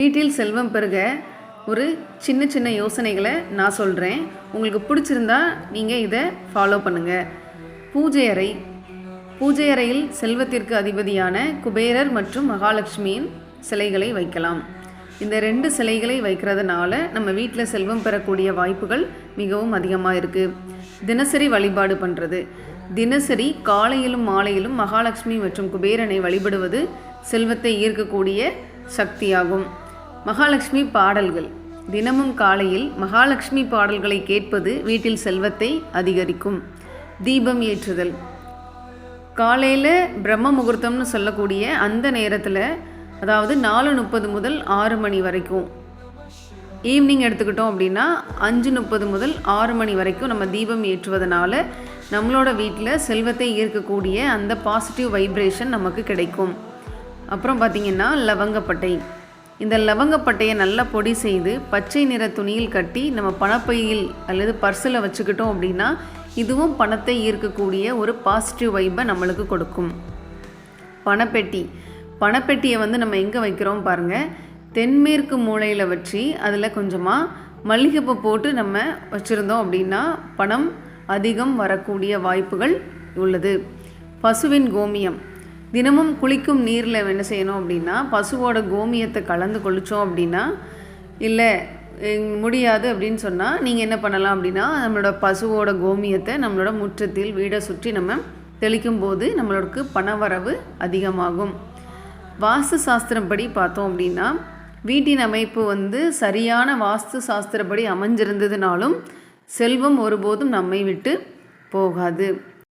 வீட்டில் செல்வம் பெருக ஒரு சின்ன சின்ன யோசனைகளை நான் சொல்கிறேன் உங்களுக்கு பிடிச்சிருந்தா நீங்கள் இதை ஃபாலோ பண்ணுங்கள் பூஜை அறை. பூஜை அறையில் செல்வத்திற்கு அதிபதியான குபேரர் மற்றும் மகாலட்சுமியின் சிலைகளை வைக்கலாம். இந்த ரெண்டு சிலைகளை வைக்கிறதுனால நம்ம வீட்டில் செல்வம் பெறக்கூடிய வாய்ப்புகள் மிகவும் அதிகமாக இருக்குது தினசரி வழிபாடு பண்ணுறது தினசரி காலையிலும் மாலையிலும் மகாலட்சுமி மற்றும் குபேரனை வழிபடுவது செல்வத்தை ஈர்க்கக்கூடிய சக்தியாகும். மகாலட்சுமி பாடல்கள். தினமும் காலையில் மகாலட்சுமி பாடல்களை கேட்பது வீட்டில் செல்வத்தை அதிகரிக்கும். தீபம் ஏற்றுதல். காலையில் பிரம்ம முகூர்த்தம்னு சொல்லக்கூடிய அந்த நேரத்தில் அதாவது நாலு முப்பது முதல் ஆறு மணி வரைக்கும் ஈவினிங் எடுத்துக்கிட்டோம் அப்படின்னா அஞ்சு முப்பது முதல் ஆறு மணி வரைக்கும் நம்ம தீபம் ஏற்றுவதனால நம்மளோட வீட்டில் செல்வத்தை ஈர்க்கக்கூடிய அந்த பாசிட்டிவ் வைப்ரேஷன் நமக்கு கிடைக்கும். அப்புறம் பார்த்திங்கன்னா லவங்கப்பட்டை. இந்த லவங்கப்பட்டையை நல்லா பொடி செய்து பச்சை நிற துணியில் கட்டி நம்ம பணப்பையில் அல்லது பர்ஸில் வச்சுக்கிட்டோம் அப்படின்னா இதுவும் பணத்தை ஈர்க்கக்கூடிய ஒரு பாசிட்டிவ் வைப்பை நம்மளுக்கு கொடுக்கும். பணப்பெட்டி. பணப்பெட்டியை வந்து நம்ம எங்கே வைக்கிறோம் பாருங்கள் தென்மேற்கு மூலையில் வச்சு அதில் கொஞ்சமாக மல்லிகைப்பூ போட்டு நம்ம வச்சுருந்தோம் அப்படின்னா பணம் அதிகம் வரக்கூடிய வாய்ப்புகள் உள்ளது. பசுவின் கோமியம். தினமும் குளிக்கும் நீரில் என்ன செய்யணும் அப்படின்னா பசுவோட கோமியத்தை கலந்து குளித்தோம் அப்படின்னா இல்லை முடியாது அப்படின்னு சொன்னால் நீங்கள் என்ன பண்ணலாம் அப்படின்னா நம்மளோட பசுவோட கோமியத்தை நம்மளோட முற்றத்தில் வீடை சுற்றி நம்ம தெளிக்கும் போது நம்மளுக்கு பணவரவு அதிகமாகும். வாஸ்து சாஸ்திரப்படி பார்த்தோம் அப்படின்னா வீட்டின் அமைப்பு வந்து சரியான வாஸ்து சாஸ்திரப்படி அமைஞ்சிருந்ததுனாலும் செல்வம் ஒருபோதும் நம்மை விட்டு போகாது.